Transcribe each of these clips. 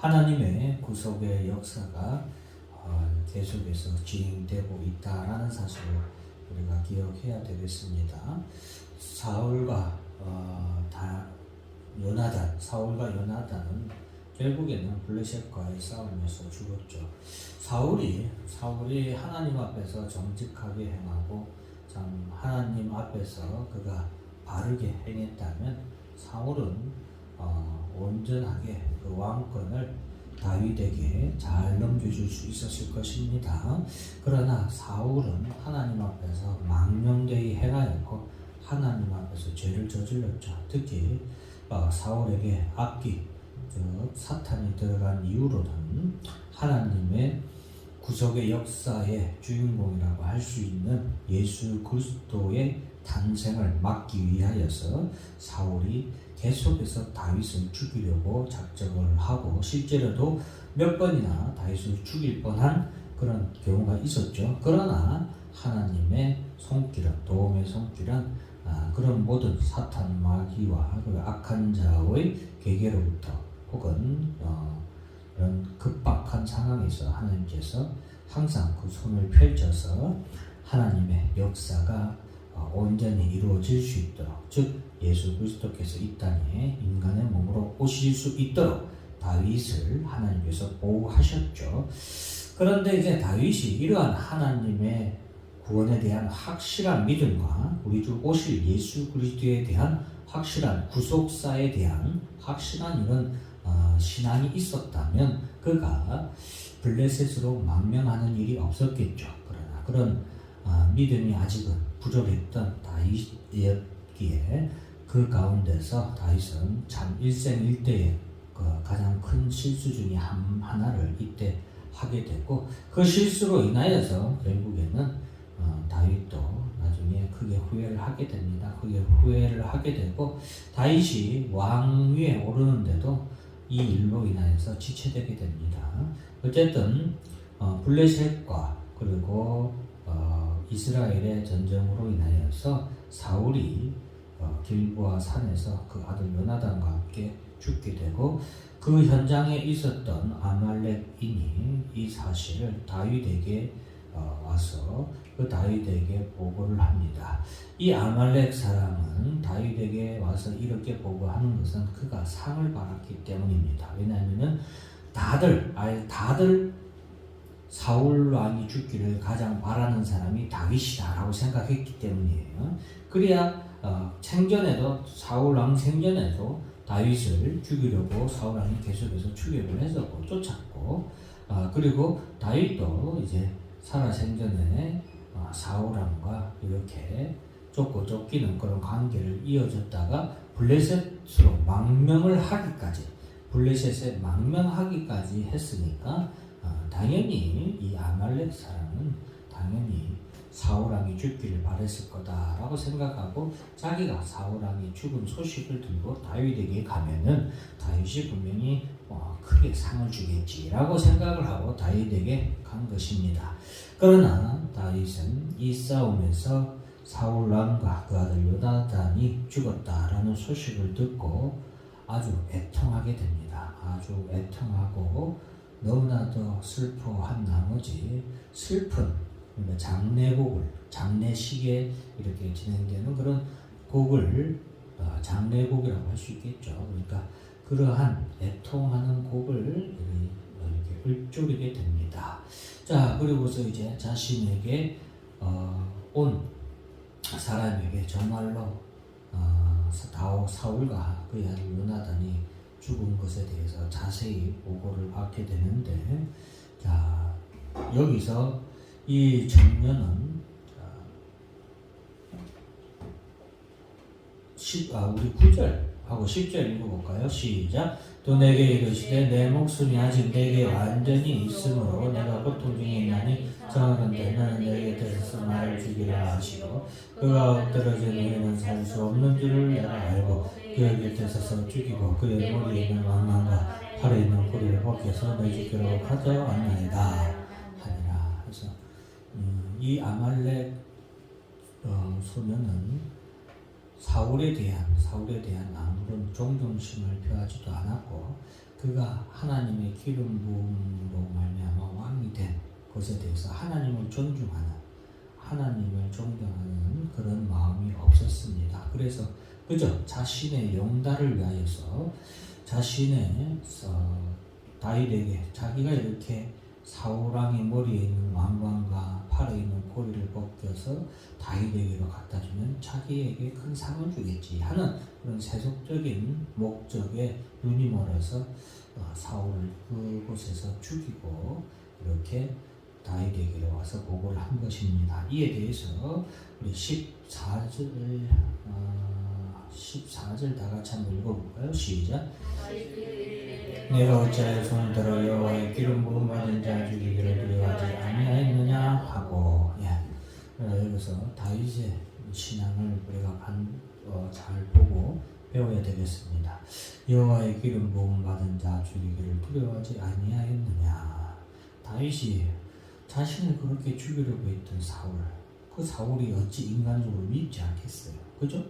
하나님의 구속의 역사가 어, 계속해서 진행되고 있다라는 사실을 우리가 기억해야 되겠습니다. 사울과 어, 다 요나단, 사울과 요나단은 결국에는 블레셋과의 싸움에서 죽었죠. 사울이 사울이 하나님 앞에서 정직하게 행하고 참 하나님 앞에서 그가 바르게 행했다면 사울은 어, 온전하게 그 왕권을 다윗에게 잘 넘겨줄 수 있었을 것입니다. 그러나 사울은 하나님 앞에서 망령되이 행하였고 하나님 앞에서 죄를 저질렀죠. 특히 어, 사울에게 악기, 즉 사탄이 들어간 이후로는 하나님의 구속의 역사의 주인공이라고 할 수 있는 예수 그리스도의 탄생을 막기 위하여서 사울이 계속해서 다윗을 죽이려고 작정을 하고 실제로도 몇 번이나 다윗을 죽일 뻔한 그런 경우가 있었죠. 그러나 하나님의 손길은 도움의 손길은 아, 그런 모든 사탄 마귀와 그 악한 자의 계계로부터 혹은 어, 그런 급박한 상황에서 하나님께서 항상 그 손을 펼쳐서 하나님의 역사가 어, 온전히 이루어질 수 있도록 즉 예수 그리스도께서 이 땅에 인간의 몸으로 오실 수 있도록 다윗을 하나님께서 보호하셨죠. 그런데 이제 다윗이 이러한 하나님의 구원에 대한 확실한 믿음과 우리 주 오실 예수 그리스도에 대한 확실한 구속사에 대한 확실한 이런 어, 신앙이 있었다면 그가 블레셋으로 망명하는 일이 없었겠죠. 그러나 그런 어, 믿음이 아직은 부족했던 다윗이었기에 그 가운데서 다윗은 참 일생 일대의 그 가장 큰 실수 중에 한, 하나를 이때 하게 되고 그 실수로 인하여서 결국에는 어, 다윗도 나중에 크게 후회를 하게 됩니다. 크게 후회를 하게 되고 다윗이 왕위에 오르는데도 이 일로 인하여서 지체되게 됩니다. 어쨌든 어, 블레셋과 그리고 어, 이스라엘의 전쟁으로 인하여서 사울이 어, 길보아 산에서 그 아들 요나단과 함께 죽게 되고 그 현장에 있었던 아말렉인이 이 사실을 다윗에게 어, 와서 그 다윗에게 보고를 합니다. 이 아말렉 사람은 다윗에게 와서 이렇게 보고하는 것은 그가 상을 받았기 때문입니다. 왜냐하면 다들 아예 다들 사울 왕이 죽기를 가장 바라는 사람이 다윗이다라고 생각했기 때문이에요. 그래야 어, 생전에도 사울 왕 생전에도 다윗을 죽이려고 사울 왕이 계속해서 추격을 했었고 쫓았고 어, 그리고 다윗도 이제 살아 생전에 어, 사울 왕과 이렇게 쫓고 쫓기는 그런 관계를 이어졌다가 블레셋으로 망명을 하기까지 블레셋에 망명하기까지 했으니까 어, 당연히 이 아말렉 사람은 당연히 사울왕이 죽기를 바랬을 거다라고 생각하고 자기가 사울왕이 죽은 소식을 들고 다윗에게 가면은 다윗이 분명히 어, 크게 상을 주겠지라고 생각을 하고 다윗에게 간 것입니다. 그러나 다윗은 이 싸움에서 사울 왕과 그 아들 요나단이 죽었다라는 소식을 듣고 아주 애통하게 됩니다. 아주 애통하고 너무나도 슬퍼한 나머지 슬픈 그러니까 장례곡을 장례식에 이렇게 진행되는 그런 곡을 어, 장례곡이라고 할 수 있겠죠. 그러니까 그러한 애통하는 곡을 이렇게 읊조리게 됩니다. 자 그리고서 이제 자신에게 어, 온 사람에게 정말로 어, 다오 사울과 그의 아들 요나단이 죽은 것에 대해서 자세히 보고를 받게 되는데 자 여기서 이 청년은 시, 아, 우리 9절 하고 10절 읽어볼까요? 시작. 또 내게 이르시되 내 목숨이 아직 내게 완전히 있으므로 내가 고통 중에 있나니 정하건대 너는 내게 대해서 나를 죽이라 하시고 그가 엎드러진 우리는 살 수 없는 줄을 내가 알고 그의 곁에 서서 죽이고 그의 머리에 있는 왕관과 팔에 있는 고리를 벗겨서 내 죽기로 가져왔나이다 하니라 그래서 음, 이 아말렉 어, 소년은 사울에 대한 사울에 대한 아 무런 존경심을 표하지도 않았고 그가 하나님의 기름 부음으로 말미암아 왕이 된 것에 대해서 하나님을 존중하는 하나님을 존경하는 그런 마음이 없었습니다. 그래서 그저 자신의 영달을 위하여서 자신의 어, 다윗에게 자기가 이렇게 사울왕의 머리에 있는 왕관과 팔에 있는 고리를 벗겨서 다윗에게로 갖다 주면 자기에게 큰 상을 주겠지 하는 그런 세속적인 목적에 눈이 멀어서 어, 사울을 그곳에서 죽이고 이렇게 다윗에게로 와서 보고를 한 것입니다. 이에 대해서 우리 14절 어, 14절 다 같이 한번 읽어볼까요? 시작. 내가 어찌하여 손을 들어 여호와의 기름 부음 받은 자 죽이기를 두려워하지 아니하였느냐 하고 예. 어, 여기서 다윗의 신앙을 우리가 반, 어, 잘 보고 배워야 되겠습니다. 여호와의 기름 부음 받은 자 죽이기를 두려워하지 아니하였느냐 다윗이 자신을 그렇게 죽이려고 했던 사울 그 사울이 어찌 인간적으로 믿지 않겠어요 그죠?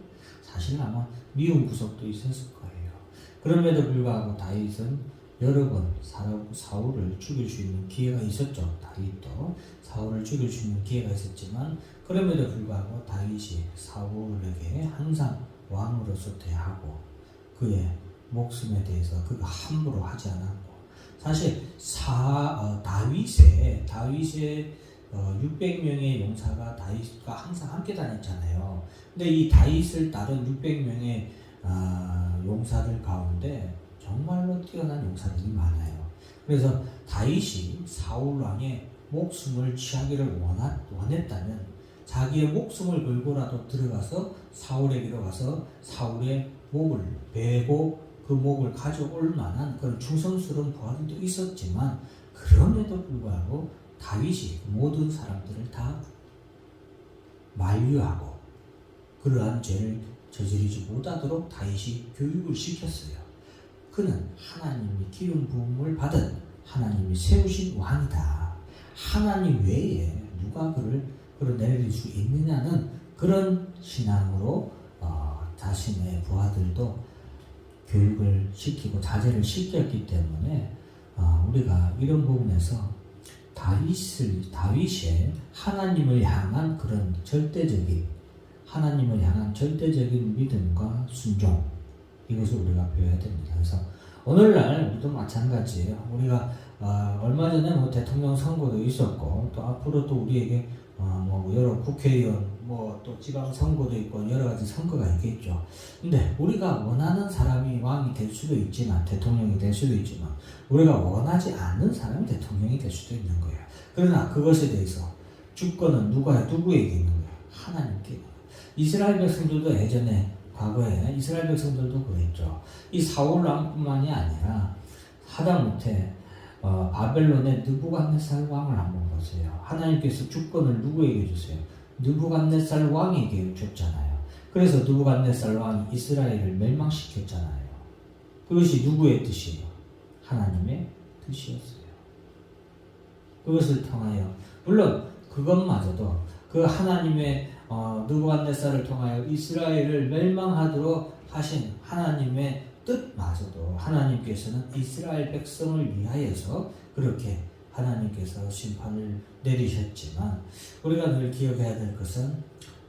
사실 아마 미운 구석도 있었을 거예요 그럼에도 불구하고 다윗은 여러 번 사울을 죽일 수 있는 기회가 있었죠. 다윗도 사울을 죽일 수 있는 기회가 있었지만 그럼에도 불구하고 다윗이 사울에게 항상 왕으로서 대하고 그의 목숨에 대해서 그가 함부로 하지 않았고 사실 사 어, 다윗의 다윗의 어, 600명의 용사가 다윗과 항상 함께 다녔잖아요. 근데 이 다윗을 따른 600명의 아, 용사들 가운데 정말로 뛰어난 용사들이 많아요. 그래서 다윗이 사울 왕의 목숨을 취하기를 원하, 원했다면 자기의 목숨을 걸고라도 들어가서 사울에게로 가서 사울의 목을 베고 그 목을 가져올 만한 그런 충성스러운 부하들도 있었지만 그럼에도 불구하고 다윗이 모든 사람들을 다 만류하고 그러한 죄를 저지르지 못하도록 다윗이 교육을 시켰어요. 그는 하나님이 기름 부음을 받은 하나님이 세우신 왕이다. 하나님 외에 누가 그를 끌어내릴 수 있느냐는 그런 신앙으로 어, 자신의 부하들도 교육을 시키고 자제를 시켰기 때문에 어, 우리가 이런 부분에서 다윗을 다윗의 하나님을 향한 그런 절대적인 하나님을 향한 절대적인 믿음과 순종 이것을 우리가 배워야 됩니다. 그래서 오늘날 우리도 마찬가지예요. 우리가 어, 얼마 전에 뭐 대통령 선거도 있었고 또 앞으로 또 우리에게 어, 뭐 여러 국회의원 뭐 또 지방 선거도 있고 여러 가지 선거가 있겠죠. 근데 우리가 원하는 사람이 왕이 될 수도 있지만 대통령이 될 수도 있지만 우리가 원하지 않는 사람이 대통령이 될 수도 있는 거예요. 그러나 그것에 대해서 주권은 누가 누구에게 있는 거예요? 하나님께. 이스라엘 백성들도 예전에 과거에 이스라엘 백성들도 그랬죠. 이 사울 왕뿐만이 아니라 하다못해 어, 바벨론의 느부갓네살 왕을 한번 보세요. 하나님께서 주권을 누구에게 주세요? 느부갓네살 왕에게 줬잖아요. 그래서 느부갓네살 왕이 이스라엘을 멸망시켰잖아요. 그것이 누구의 뜻이에요? 하나님의 뜻이었어요. 그것을 통하여 물론 그것마저도 그 하나님의 어, 느부갓네살을 통하여 이스라엘을 멸망하도록 하신 하나님의 뜻마저도 하나님께서는 이스라엘 백성을 위하여서 그렇게 하나님께서 심판을 내리셨지만 우리가 늘 기억해야 될 것은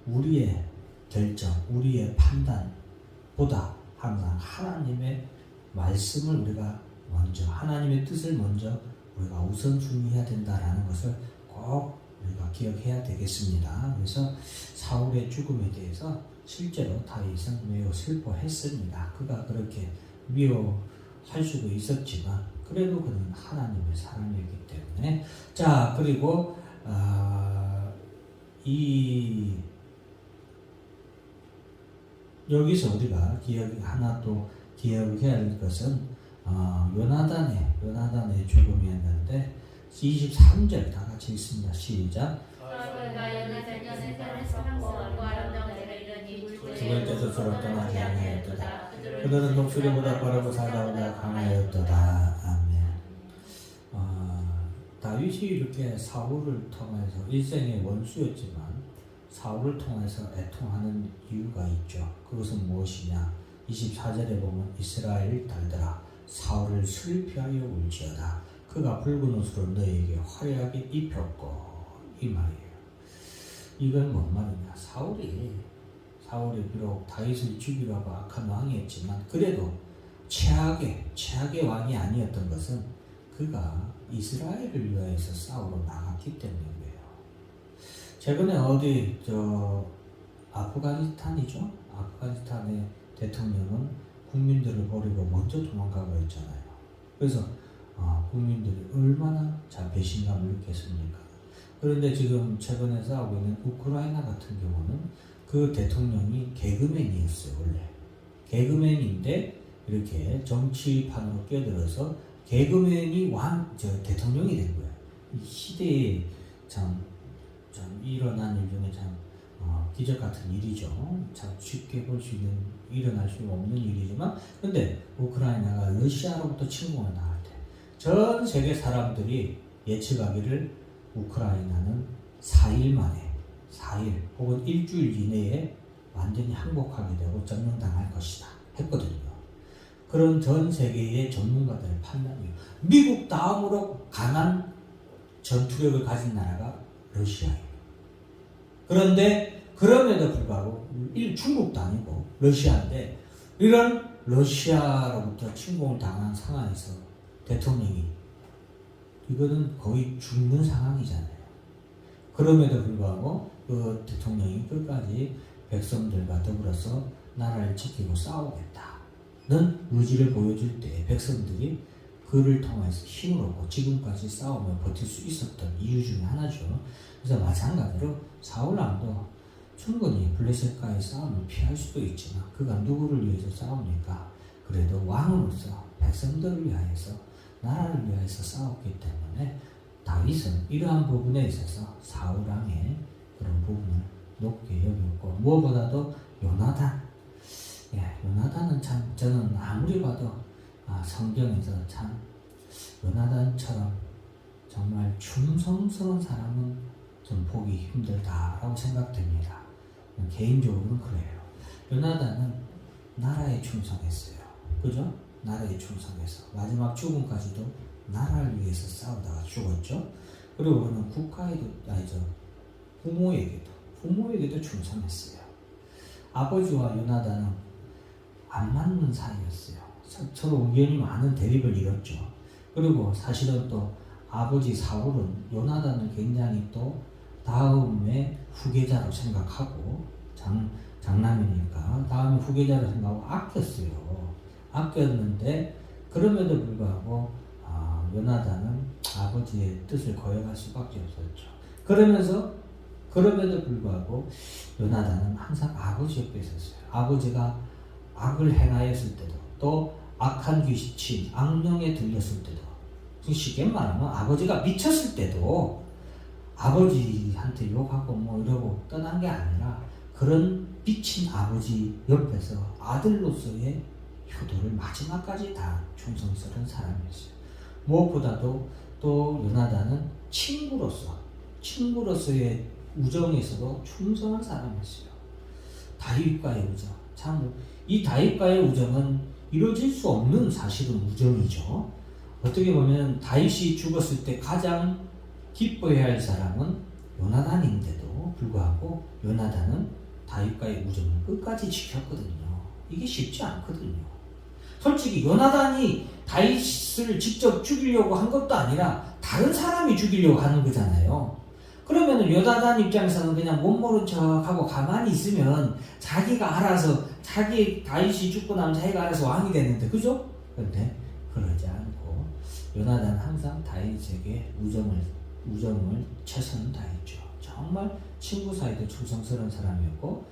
우리의 결정, 우리의 판단보다 항상 하나님의 말씀을 우리가 먼저 하나님의 뜻을 먼저 우리가 우선순위해야 된다라는 것을 꼭 우리가 기억해야 되겠습니다. 그래서 사울의 죽음에 대해서 실제로 다윗은 매우 슬퍼했습니다. 그가 그렇게 미워할 수도 있었지만 그래도 그는 하나님의 사람이었기 때문에 자 그리고 아, 이 여기서 우리가 기억 하나 또 기억해야 할 것은 어, 요나단의 요나단의 죽음이었는데 23절 다 같이 읽습니다. 시작. 때도 서로 떠나지 아니하였도다. 그들은 독수리보다 빠르고 사자보다 강하였도다. 다윗이 이렇게 사울을 통해서 일생의 원수였지만 사울을 통해서 애통하는 이유가 있죠. 그것은 무엇이냐? 24절에 보면 이스라엘 달들아 사울을 슬피하여 울지어다. 그가 붉은 옷으로 너에게 화려하게 입혔고 이 말이에요. 이건 뭔 말이냐? 사울이 사울이 비록 다윗을 죽이려고 악한 왕이었지만 그래도 최악의 최악의 왕이 아니었던 것은 그가 이스라엘을 위하여서 싸우러 나갔기 때문이에요. 최근에 어디 저 아프가니스탄이죠? 아프가니스탄의 대통령은 국민들을 버리고 먼저 도망가고 있잖아요. 그래서 아, 국민들이 얼마나 자 배신감을 느꼈습니까? 그런데 지금 최근에 싸우고 있는 우크라이나 같은 경우는 그 대통령이 개그맨이었어요 원래 개그맨인데 이렇게 정치판으로 끼어들어서 개그맨이 왕 저 대통령이 된 거예요. 이 시대에 참, 참 일어난 일 중에 참 어, 기적 같은 일이죠. 참 쉽게 볼 수 있는 일어날 수 없는 일이지만 근데 우크라이나가 러시아로부터 침공을 나갈 때전 세계 사람들이 예측하기를 우크라이나는 4일 만에 4일 혹은 일주일 이내에 완전히 항복하게 되고 점령당할 것이다 했거든요. 그런 전 세계의 전문가들의 판단이에요. 미국 다음으로 강한 전투력을 가진 나라가 러시아예요. 그런데 그럼에도 불구하고 일 중국도 아니고 러시아인데 이런 러시아로부터 침공을 당한 상황에서 대통령이 이거는 거의 죽는 상황이잖아요. 그럼에도 불구하고 그 대통령이 끝까지 백성들과 더불어서 나라를 지키고 싸우겠다 는 의지를 보여줄 때 백성들이 그를 통해서 힘을 얻고 지금까지 싸우며 버틸 수 있었던 이유 중에 하나죠. 그래서 마찬가지로 사울왕도 충분히 블레셋과의 싸움을 피할 수도 있지만 그가 누구를 위해서 싸웁니까? 그래도 왕으로서 백성들을 위하여서 나라를 위하여서 싸웠기 때문에 다윗은 이러한 부분에 있어서 사울왕의 그런 부분을 높게 여겼고 무엇보다도 요나단 예, 요나단은 참 저는 아무리 봐도 아, 성경에서 참 요나단처럼 정말 충성스러운 사람은 좀 보기 힘들다라고 생각됩니다. 개인적으로는 그래요. 요나단은 나라에 충성했어요. 그죠? 나라에 충성해서 마지막 죽음까지도 나라를 위해서 싸우다가 죽었죠. 그리고 그는 국가에도 아니죠 부모에게도 부모에게도 충성했어요. 아버지와 요나단은 안 맞는 사이였어요. 서- 서로 의견이 많은 대립을 이뤘죠. 그리고 사실은 또 아버지 사울은 요나단을 굉장히 또 다음에 후계자로 생각하고 장, 장남이니까 다음에 후계자로 생각하고 아꼈어요. 아꼈는데 그럼에도 불구하고 아, 요나단은 아버지의 뜻을 거역할 수밖에 없었죠. 그러면서 그럼에도 불구하고 요나단은 항상 아버지 옆에 있었어요. 아버지가 악을 행하였을 때도 또 악한 귀신, 악령에 들렸을 때도 쉽게 말하면 아버지가 미쳤을 때도 아버지한테 욕하고 뭐 이러고 떠난 게 아니라 그런 미친 아버지 옆에서 아들로서의 효도를 마지막까지 다 충성스러운 사람이었어요. 무엇보다도 또 요나단은 친구로서 친구로서의 우정에서도 충성한 사람이었어요. 다윗과의 우정. 참 이 다윗과의 우정은 이루어질 수 없는 사실은 우정이죠. 어떻게 보면 다윗이 죽었을 때 가장 기뻐해야 할 사람은 요나단인데도 불구하고 요나단은 다윗과의 우정을 끝까지 지켰거든요. 이게 쉽지 않거든요. 솔직히 요나단이 다윗을 직접 죽이려고 한 것도 아니라 다른 사람이 죽이려고 하는 거잖아요. 그러면은 요나단 입장에서는 그냥 못 모른 척하고 가만히 있으면 자기가 알아서 자기 다윗이 죽고 나면 자기가 알아서 왕이 되는데 그죠? 그런데 그러지 않고 요나단 항상 다윗에게 우정을 우정을 최선을 다했죠. 정말 친구 사이도 충성스러운 사람이었고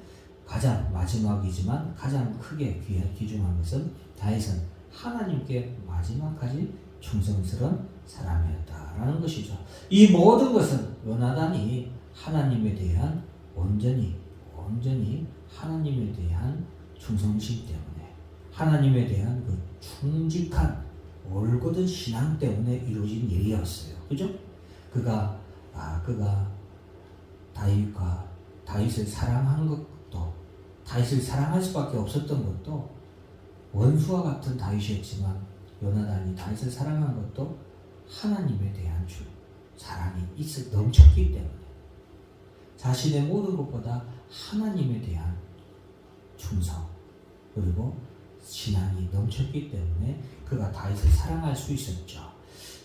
가장 마지막이지만 가장 크게 귀- 귀중한 것은 다윗은 하나님께 마지막까지 충성스러운 사람이었다라는 것이죠. 이 모든 것은 요나단이 하나님에 대한 온전히 온전히 하나님에 대한 충성심 때문에 하나님에 대한 그 충직한 올곧은 신앙 때문에 이루어진 일이었어요. 그죠? 그가 아 그가 다윗과 다윗을 사랑한 것도 다윗을 사랑할 수밖에 없었던 것도 원수와 같은 다윗이었지만 요나단이 다윗을 사랑한 것도 하나님에 대한 주 사랑이 있어 넘쳤기 때문에 자신의 모든 것보다 하나님에 대한 충성 그리고 신앙이 넘쳤기 때문에 그가 다윗을 사랑할 수 있었죠.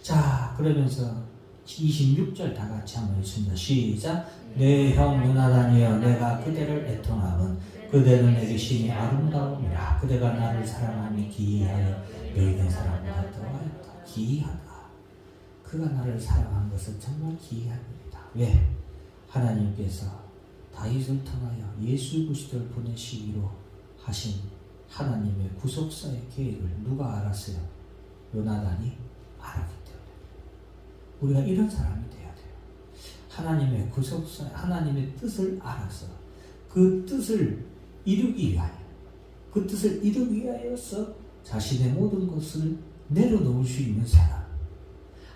자 그러면서 26절 다 같이 한번 읽습니다. 시작. 내형 요나단이여 내가 그대를 애통함은 그대는 내게 심히 아름다움이라 그대가 나를 사랑함이 기이하여 너희는 사랑보다 더하였다. 기이하다. 그가 나를 사랑한 것은 정말 기이합니다. 왜? 하나님께서 다윗을 통하여 예수 그리스도를 보내시기로 하신 하나님의 구속사의 계획을 누가 알았어요? 요나단이 알았기 때문에 우리가 이런 사람이 돼야 돼요. 하나님의 구속사, 하나님의 뜻을 알아서 그 뜻을 이루기 위하여 그 뜻을 이루기 위하여서 자신의 모든 것을 내려놓을 수 있는 사람.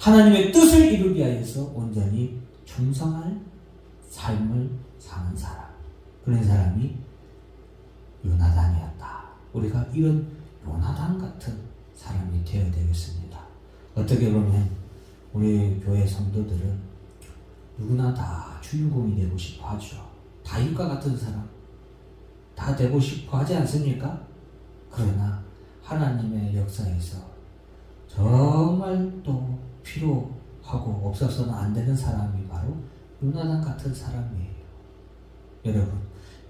하나님의 뜻을 이루기 위하여서 온전히 충성할 삶을 사는 사람. 그런 사람이 요나단이었다. 우리가 이런 요나단 같은 사람이 되어야 되겠습니다. 어떻게 보면 우리 교회 성도들은 누구나 다 주인공이 되고 싶어 하죠. 다윗과 같은 사람 다 되고 싶어 하지 않습니까? 그러나 하나님의 역사에서 정말 또 필요하고 없어서는 안 되는 사람이 바로 요나단 같은 사람이에요. 여러분,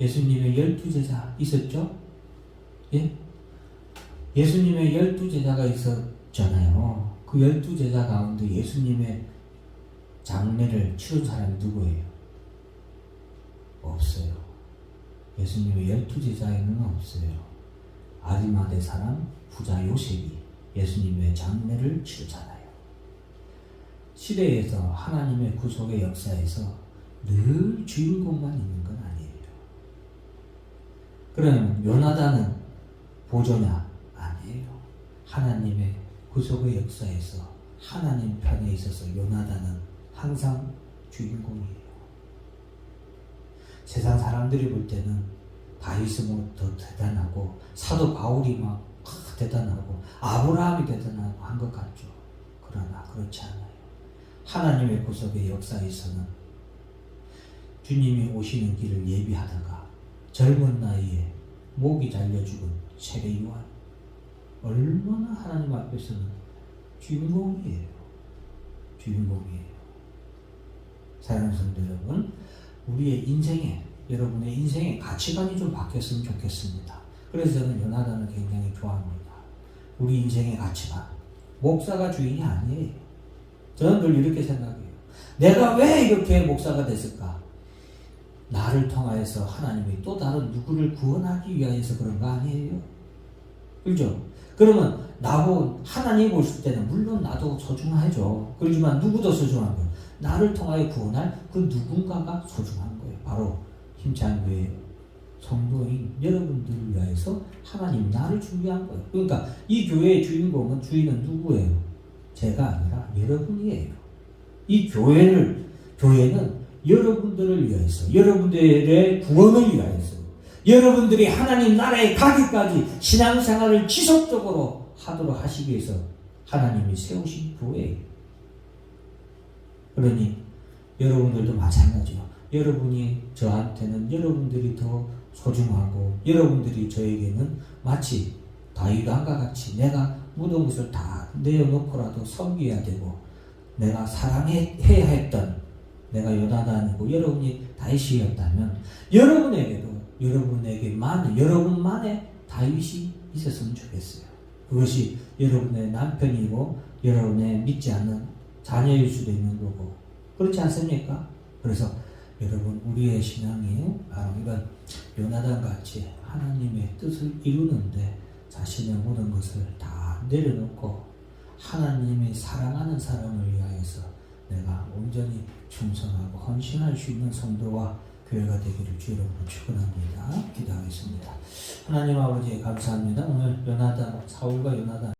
예수님의 열두 제자 있었죠? 예? 예수님의 열두 제자가 있었잖아요. 그 열두 제자 가운데 예수님의 장례를 치른 사람이 누구예요? 없어요. 예수님의 열두 제자에는 없어요. 아리마대 사람 부자 요셉이 예수님의 장례를 치르잖아요. 시대에서 하나님의 구속의 역사에서 늘 주인공만 있는 건 아니에요. 그럼 요나단은 보조냐? 아니에요. 하나님의 구속의 역사에서 하나님 편에 있어서 요나단은 항상 주인공이에요. 세상 사람들이 볼 때는 다윗은 뭐더 대단하고 사도 바울이 막 대단하고 아브라함이 대단하고 한 것 같죠. 그러나 그렇지 않아요. 하나님의 구속의 역사에서는 주님이 오시는 길을 예비하다가 젊은 나이에 목이 잘려 죽은 세례 요한 얼마나 하나님 앞에서는 주인공이에요. 주인공이에요. 사랑하는 성도 여러분, 우리의 인생에 여러분의 인생의 가치관이 좀 바뀌었으면 좋겠습니다. 그래서 저는 요나단을 굉장히 좋아합니다. 우리 인생의 가치관. 목사가 주인이 아니에요. 저는 늘 이렇게 생각해요. 내가 왜 이렇게 목사가 됐을까? 나를 통하여서 하나님이 또 다른 누구를 구원하기 위하여서 그런 거 아니에요? 그죠? 그러면 나고 하나님 보실 때는 물론 나도 소중하죠. 그렇지만 누구도 소중한 거예요. 나를 통하여 구원할 그 누군가가 소중한 거예요. 바로 힘찬 교회 성도인 여러분들을 위하여서 하나님 나를 준비한 거예요. 그러니까 이 교회의 주인공은 주인은 누구예요? 제가 아니라 여러분이에요. 이 교회를 교회는 여러분들을 위해서 여러분들의 구원을 위하여서 여러분들이 하나님 나라에 가기까지 신앙생활을 지속적으로 하도록 하시기 위해서 하나님이 세우신 교회예요. 그러니 여러분들도 마찬가지요. 여러분이 저한테는 여러분들이 더 소중하고 여러분들이 저에게는 마치 다윗왕과 같이 내가 것을 다 내어놓고라도 섬겨야 되고 내가 사랑해야 했던 내가 요나단이고 여러분이 다윗이었다면 여러분에게도 여러분에게만 여러분만의 다윗이 있었으면 좋겠어요. 그것이 여러분의 남편이고 여러분의 믿지 않는 자녀일 수도 있는 거고 그렇지 않습니까? 그래서 여러분 우리의 신앙이 바로 이런 요나단 같이 하나님의 뜻을 이루는데 자신의 모든 것을 다 내려놓고 하나님이 사랑하는 사람을 위하여서 내가 온전히 충성하고 헌신할 수 있는 성도와 교회가 되기를 주로 축원합니다. 기도하겠습니다. 하나님 아버지 감사합니다. 오늘 요나단 사울과 요나단